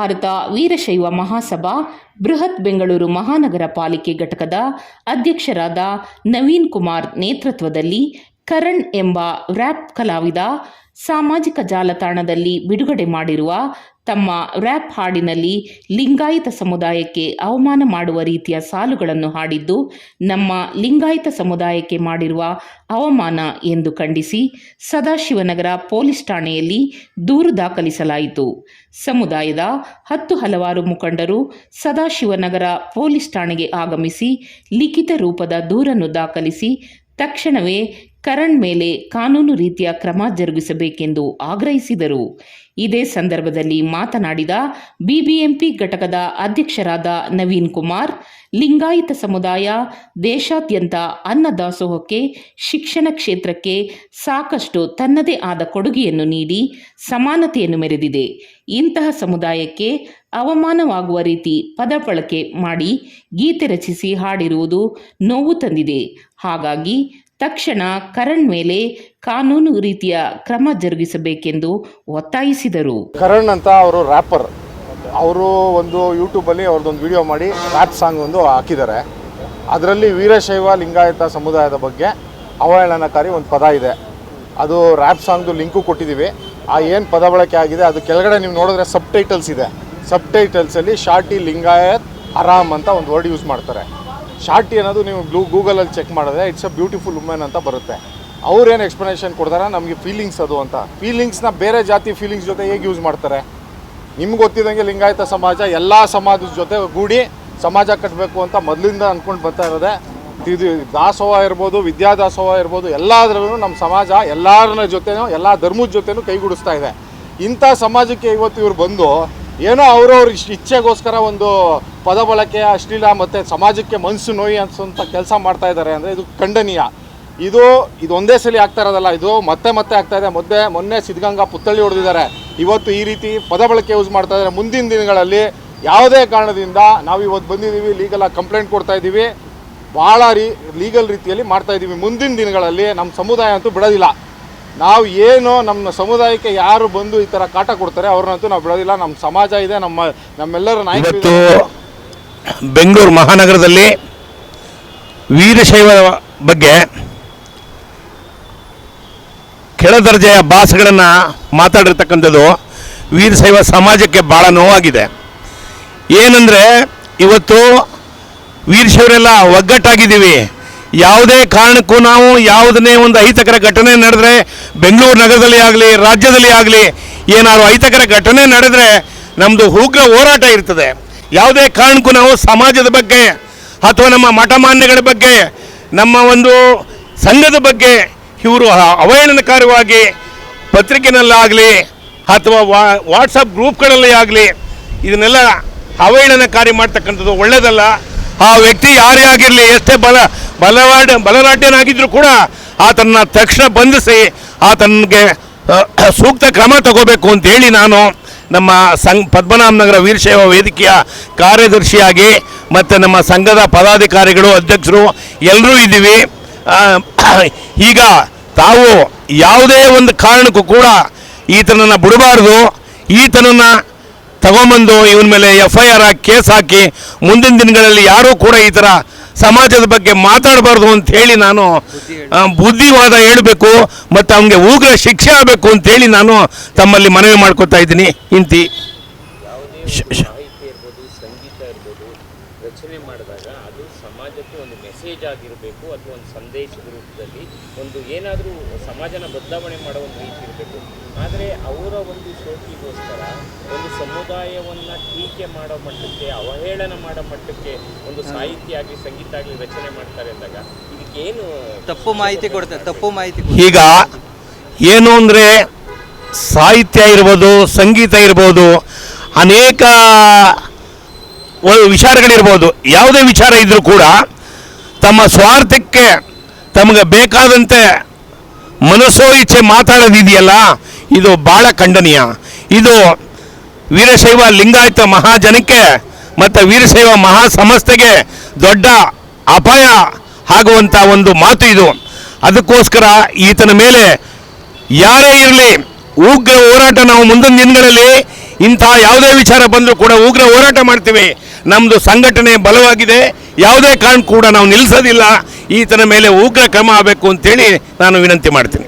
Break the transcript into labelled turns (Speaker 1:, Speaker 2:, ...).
Speaker 1: ಭಾರತ ವೀರಶೈವ ಮಹಾಸಭಾ ಬೃಹತ್ ಬೆಂಗಳೂರು ಮಹಾನಗರ ಪಾಲಿಕೆ ಘಟಕದ ಅಧ್ಯಕ್ಷರಾದ ನವೀನ್ ಕುಮಾರ್ ನೇತೃತ್ವದಲ್ಲಿ ಕರಣ್ ಎಂಬ ರ್ಯಾಪ್ ಕಲಾವಿದ ಸಾಮಾಜಿಕ ಜಾಲತಾಣದಲ್ಲಿ ಬಿಡುಗಡೆ ಮಾಡಿರುವ ತಮ್ಮ ರ್ಯಾಪ್ ಹಾಡಿನಲ್ಲಿ ಲಿಂಗಾಯತ ಸಮುದಾಯಕ್ಕೆ ಅವಮಾನ ಮಾಡುವ ರೀತಿಯ ಸಾಲುಗಳನ್ನು ಹಾಡಿದ್ದು, ನಮ್ಮ ಲಿಂಗಾಯತ ಸಮುದಾಯಕ್ಕೆ ಮಾಡಿರುವ ಅವಮಾನ ಎಂದು ಖಂಡಿಸಿ ಸದಾಶಿವನಗರ ಪೊಲೀಸ್ ಠಾಣೆಯಲ್ಲಿ ದೂರು ದಾಖಲಿಸಲಾಯಿತು. ಸಮುದಾಯದ ಹತ್ತು ಹಲವಾರು ಮುಖಂಡರು ಸದಾಶಿವನಗರ ಪೊಲೀಸ್ ಠಾಣೆಗೆ ಆಗಮಿಸಿ ಲಿಖಿತ ರೂಪದ ದೂರನ್ನು ದಾಖಲಿಸಿ ತಕ್ಷಣವೇ ಕರಣ್ ಮೇಲೆ ಕಾನೂನು ರೀತಿಯ ಕ್ರಮ ಜರುಗಿಸಬೇಕೆಂದು ಆಗ್ರಹಿಸಿದರು. ಇದೇ ಸಂದರ್ಭದಲ್ಲಿ ಮಾತನಾಡಿದ ಬಿಬಿಎಂಪಿ ಘಟಕದ ಅಧ್ಯಕ್ಷರಾದ ನವೀನ್ ಕುಮಾರ್, ಲಿಂಗಾಯತ ಸಮುದಾಯ ದೇಶಾದ್ಯಂತ ಅನ್ನದಾಸೋಹಕ್ಕೆ ಶಿಕ್ಷಣ ಕ್ಷೇತ್ರಕ್ಕೆ ಸಾಕಷ್ಟು ತನ್ನದೇ ಆದ ಕೊಡುಗೆಯನ್ನು ನೀಡಿ ಸಮಾನತೆಯನ್ನು ಮೆರೆದಿದೆ. ಇಂತಹ ಸಮುದಾಯಕ್ಕೆ ಅವಮಾನವಾಗುವ ರೀತಿ ಪದ ಬಳಕೆ ಮಾಡಿ ಗೀತೆ ರಚಿಸಿ ಹಾಡಿರುವುದು ನೋವು ತಂದಿದೆ. ಹಾಗಾಗಿ ತಕ್ಷಣ ಕರಣ್ ಮೇಲೆ ಕಾನೂನು ರೀತಿಯ ಕ್ರಮ ಜರುಗಿಸಬೇಕೆಂದು ಒತ್ತಾಯಿಸಿದರು.
Speaker 2: ಕರಣ್ ಅಂತ ಅವರು ರ್ಯಾಪರ್ ಅವರು ಒಂದು ಯೂಟ್ಯೂಬಲ್ಲಿ ಅವ್ರದ್ದೊಂದು ವಿಡಿಯೋ ಮಾಡಿ ರ್ಯಾಪ್ ಸಾಂಗ್ ಒಂದು ಹಾಕಿದ್ದಾರೆ. ಅದರಲ್ಲಿ ವೀರಶೈವ ಲಿಂಗಾಯತ ಸಮುದಾಯದ ಬಗ್ಗೆ ಅವಹೇಳನಕಾರಿ ಒಂದು ಪದ ಇದೆ. ಅದು ರ್ಯಾಪ್ ಸಾಂಗ್ದು ಲಿಂಕು ಕೊಟ್ಟಿದ್ದೀವಿ. ಆ ಏನು ಪದ ಬಳಕೆ ಆಗಿದೆ, ಅದು ಕೆಳಗಡೆ ನೀವು ನೋಡಿದ್ರೆ ಸಬ್ ಟೈಟಲ್ಸ್ ಇದೆ. ಸಬ್ ಟೈಟಲ್ಸಲ್ಲಿ ಶಾರ್ಟಿ ಲಿಂಗಾಯತ್ ಆರಾಮ್ ಅಂತ ಒಂದು ವರ್ಡ್ ಯೂಸ್ ಮಾಡ್ತಾರೆ. ಶಾರ್ಟಿ ಅನ್ನೋದು ನೀವು ಗ್ಲೂ ಗೂಗಲಲ್ಲಿ ಚೆಕ್ ಮಾಡಿದ್ರೆ ಇಟ್ಸ್ ಅ ಬ್ಯೂಟಿಫುಲ್ ವುಮೆನ್ ಅಂತ ಬರುತ್ತೆ. ಅವ್ರೇನು ಎಕ್ಸ್ಪ್ಲನೇಷನ್ ಕೊಡ್ತಾರೆ? ನಮಗೆ ಫೀಲಿಂಗ್ಸ್ ಅದು ಅಂತ. ಫೀಲಿಂಗ್ಸ್ನ ಬೇರೆ ಜಾತಿ ಫೀಲಿಂಗ್ಸ್ ಜೊತೆ ಹೇಗೆ ಯೂಸ್ ಮಾಡ್ತಾರೆ? ನಿಮ್ಗೆ ಗೊತ್ತಿದ್ದಂಗೆ ಲಿಂಗಾಯತ ಸಮಾಜ ಎಲ್ಲ ಸಮಾಜದ ಜೊತೆ ಗೂಡಿ ಸಮಾಜ ಕಟ್ಟಬೇಕು ಅಂತ ಮೊದಲಿಂದ ಅಂದ್ಕೊಂಡು ಬರ್ತಾ ಇರೋದೆ. ಇದು ದಾಸೋಹ ಇರ್ಬೋದು, ವಿದ್ಯಾದಾಸೋಹ ಇರ್ಬೋದು, ಎಲ್ಲದರಲ್ಲೂ ನಮ್ಮ ಸಮಾಜ ಎಲ್ಲರ ಜೊತೆನೂ, ಎಲ್ಲ ಧರ್ಮದ ಜೊತೆನೂ ಕೈಗೂಡಿಸ್ತಾ ಇದೆ. ಇಂಥ ಸಮಾಜಕ್ಕೆ ಇವತ್ತು ಇವ್ರು ಬಂದು ಏನೋ ಅವ್ರವ್ರ ಇಷ್ಟು ಇಚ್ಛೆಗೋಸ್ಕರ ಒಂದು ಪದ ಬಳಕೆ ಅಶ್ಲೀಲ ಮತ್ತು ಸಮಾಜಕ್ಕೆ ಮನಸ್ಸು ನೋಯಿ ಅನ್ಸೋಂಥ ಕೆಲಸ ಮಾಡ್ತಾ ಇದ್ದಾರೆ ಅಂದರೆ ಇದು ಖಂಡನೀಯ. ಇದು ಇದು ಒಂದೇ ಸಲ ಆಗ್ತಾ ಇರೋದಲ್ಲ, ಇದು ಮತ್ತೆ ಮತ್ತೆ ಆಗ್ತಾ ಇದೆ. ಮೊನ್ನೆ ಮೊನ್ನೆ ಸಿದ್ಧಗಂಗಾ ಪುತ್ತಳಿ ಹೊಡೆದಿದ್ದಾರೆ. ಇವತ್ತು ಈ ರೀತಿ ಪದ ಬಳಕೆ ಯೂಸ್ ಮಾಡ್ತಾ ಇದ್ದಾರೆ ಮುಂದಿನ ದಿನಗಳಲ್ಲಿ ಯಾವುದೇ ಕಾರಣದಿಂದ ನಾವು ಇವತ್ತು ಬಂದಿದ್ದೀವಿ ಲೀಗಲಾಗಿ ಕಂಪ್ಲೇಂಟ್ ಕೊಡ್ತಾ ಇದ್ದೀವಿ ಭಾಳ ರೀ ಲೀಗಲ್ ರೀತಿಯಲ್ಲಿ ಮಾಡ್ತಾ ಇದ್ದೀವಿ. ಮುಂದಿನ ದಿನಗಳಲ್ಲಿ ನಮ್ಮ ಸಮುದಾಯ ಅಂತೂ ಬಿಡೋದಿಲ್ಲ. ನಾವು ಏನು ನಮ್ಮ ಸಮುದಾಯಕ್ಕೆ ಯಾರು ಬಂದು ಈ ಥರ ಕಾಟ ಕೊಡ್ತಾರೆ ಅವ್ರನ್ನಂತೂ ನಾವು ಬಿಡೋದಿಲ್ಲ. ನಮ್ಮ ಸಮಾಜ ಇದೆ ನಮ್ಮ ನಮ್ಮೆಲ್ಲರ ನಾಯಕರು
Speaker 3: ಇವತ್ತು ಬೆಂಗಳೂರು ಮಹಾನಗರದಲ್ಲಿ ವೀರಶೈವ ಬಗ್ಗೆ ಕೆಳದರ್ಜೆಯ ಭಾಷೆಗಳನ್ನು ಮಾತಾಡಿರ್ತಕ್ಕಂಥದ್ದು ವೀರಶೈವ ಸಮಾಜಕ್ಕೆ ಭಾಳ ನೋವಾಗಿದೆ. ಏನಂದರೆ ಇವತ್ತು ವೀರಶೈವರೆಲ್ಲ ಒಗ್ಗಟ್ಟಾಗಿದ್ದೀವಿ. ಯಾವುದೇ ಕಾರಣಕ್ಕೂ ನಾವು ಯಾವುದನ್ನೇ ಒಂದು ಅಹಿತಕರ ಘಟನೆ ನಡೆದ್ರೆ, ಬೆಂಗಳೂರು ನಗರದಲ್ಲಿ ಆಗಲಿ, ರಾಜ್ಯದಲ್ಲಿ ಆಗಲಿ, ಏನಾದ್ರು ಅಹಿತಕರ ಘಟನೆ ನಡೆದರೆ ನಮ್ಮದು ಉಗ್ರ ಹೋರಾಟ ಇರ್ತದೆ. ಯಾವುದೇ ಕಾರಣಕ್ಕೂ ನಾವು ಸಮಾಜದ ಬಗ್ಗೆ ಅಥವಾ ನಮ್ಮ ಮಠಮಾನ್ಯಗಳ ಬಗ್ಗೆ, ನಮ್ಮ ಒಂದು ಸಂಘದ ಬಗ್ಗೆ ಇವರು ಅವಹೇಳನಕಾರವಾಗಿ ಪತ್ರಿಕೆನಲ್ಲಾಗಲಿ ಅಥವಾ ವಾ ವಾಟ್ಸಪ್ ಗ್ರೂಪ್ಗಳಲ್ಲಿ ಆಗಲಿ ಇದನ್ನೆಲ್ಲ ಅವಹೇಳನಕಾರಿ ಮಾಡ್ತಕ್ಕಂಥದ್ದು ಒಳ್ಳೆಯದಲ್ಲ ಆ ವ್ಯಕ್ತಿ ಯಾರೇ ಆಗಿರಲಿ, ಎಷ್ಟೇ ಬಲ, ಬಲವಾಡ ಬಲರಾಟ್ಯನಾಗಿದ್ದರೂ ಕೂಡ ಆತನ ತಕ್ಷಣ ಬಂಧಿಸಿ ಆತನಿಗೆ ಸೂಕ್ತ ಕ್ರಮ ತಗೋಬೇಕು ಅಂತೇಳಿ ನಾನು ನಮ್ಮ ಸಂಘ ಪದ್ಮನಾಭನಗರ ವೀರಶೈವ ವೇದಿಕೆಯ ಕಾರ್ಯದರ್ಶಿಯಾಗಿ ಮತ್ತು ನಮ್ಮ ಸಂಘದ ಪದಾಧಿಕಾರಿಗಳು, ಅಧ್ಯಕ್ಷರು ಎಲ್ಲರೂ ಇದ್ದೀವಿ. ಈಗ ತಾವು ಯಾವುದೇ ಒಂದು ಕಾರಣಕ್ಕೂ ಕೂಡ ಈತನನ್ನು ಬಿಡಬಾರ್ದು. ಈತನನ್ನು ತಗೊಂಬಂದು ಇವನ ಮೇಲೆ ಎಫ್ ಐ ಆರ್ ಹಾಕಿ, ಕೇಸ್ ಹಾಕಿ, ಮುಂದಿನ ದಿನಗಳಲ್ಲಿ ಯಾರೂ ಕೂಡ ಈ ಥರ ಸಮಾಜದ ಬಗ್ಗೆ ಮಾತಾಡಬಾರ್ದು ಅಂತ ಹೇಳಿ ನಾನು ಬುದ್ಧಿವಾದ ಹೇಳಬೇಕು ಮತ್ತು ಅವನಿಗೆ ಉಗ್ರ ಶಿಕ್ಷೆ ಆಗಬೇಕು ಅಂತೇಳಿ ನಾನು ತಮ್ಮಲ್ಲಿ ಮನವಿ ಮಾಡ್ಕೊತಾ ಇದ್ದೀನಿ. ಇಂತಿ ಶ- ಶ-
Speaker 4: ಸಾಹಿತ್ಯ ಇರ್ಬೋದು ಸಂಗೀತ ಇರ್ಬೋದು ರಚನೆ ಮಾಡಿದಾಗ ಅದು ಸಮಾಜಕ್ಕೆ ಒಂದು ಮೆಸೇಜ್ ಆಗಿರಬೇಕು ಅಥವಾ ಒಂದು ಸಂದೇಶದ ರೂಪದಲ್ಲಿ ಒಂದು ಏನಾದರೂ ಸಮಾಜನ ಬದಲಾವಣೆ ಮಾಡೋ ಒಂದು ರೀತಿ ಇರಬೇಕು. ಆದರೆ ಅವರ ಒಂದು ಶೋಕಿಗೋಸ್ಕರ ಒಂದು ಸಮುದಾಯವನ್ನು ಟೀಕೆ ಮಾಡೋ ಮಟ್ಟಕ್ಕೆ ಅವಹೇಳನ ಮಾಡೋ ಮಟ್ಟಕ್ಕೆ ಒಂದು ಸಾಹಿತ್ಯ ಆಗಲಿ ಸಂಗೀತ ಆಗಲಿ ರಚನೆ ಮಾಡ್ತಾರೆ ಅಂದಾಗ ಇದಕ್ಕೇನು
Speaker 5: ತಪ್ಪು ಮಾಹಿತಿ ಕೊಡ್ತಾರೆ ತಪ್ಪು ಮಾಹಿತಿ
Speaker 3: ಈಗ ಏನು ಅಂದರೆ ಸಾಹಿತ್ಯ ಇರ್ಬೋದು ಸಂಗೀತ ಇರ್ಬೋದು ಅನೇಕ ವಿಚಾರಗಳಿರ್ಬೋದು. ಯಾವುದೇ ವಿಚಾರ ಇದ್ದರೂ ಕೂಡ ತಮ್ಮ ಸ್ವಾರ್ಥಕ್ಕೆ ತಮಗೆ ಬೇಕಾದಂತೆ ಮನಸ್ಸೋ ಇಚ್ಛೆ ಮಾತಾಡೋದಿದೆಯಲ್ಲ ಇದು ಭಾಳ ಖಂಡನೀಯ. ಇದು ವೀರಶೈವ ಲಿಂಗಾಯತ ಮಹಾಜನಕ್ಕೆ ಮತ್ತು ವೀರಶೈವ ಮಹಾ ಸಂಸ್ಥೆಗೆ ದೊಡ್ಡ ಅಪಾಯ ಆಗುವಂಥ ಒಂದು ಮಾತು ಇದು. ಅದಕ್ಕೋಸ್ಕರ ಈತನ ಮೇಲೆ ಯಾರೇ ಇರಲಿ, ಉಗ್ರ ಹೋರಾಟ ನಾವು ಮುಂದಿನ ದಿನಗಳಲ್ಲಿ ಇಂಥ ಯಾವುದೇ ವಿಚಾರ ಬಂದರೂ ಕೂಡ ಉಗ್ರ ಹೋರಾಟ ಮಾಡ್ತೀವಿ. ನಮ್ಮದು ಸಂಘಟನೆ ಬಲವಾಗಿದೆ. ಯಾವುದೇ ಕಾರಣ ಕೂಡ ನಾವು ನಿಲ್ಲಿಸೋದಿಲ್ಲ ಈತನ ಮೇಲೆ ಉಗ್ರ ಕ್ರಮ ಆಗಬೇಕು ಅಂತೇಳಿ ನಾನು ವಿನಂತಿ ಮಾಡ್ತೀನಿ.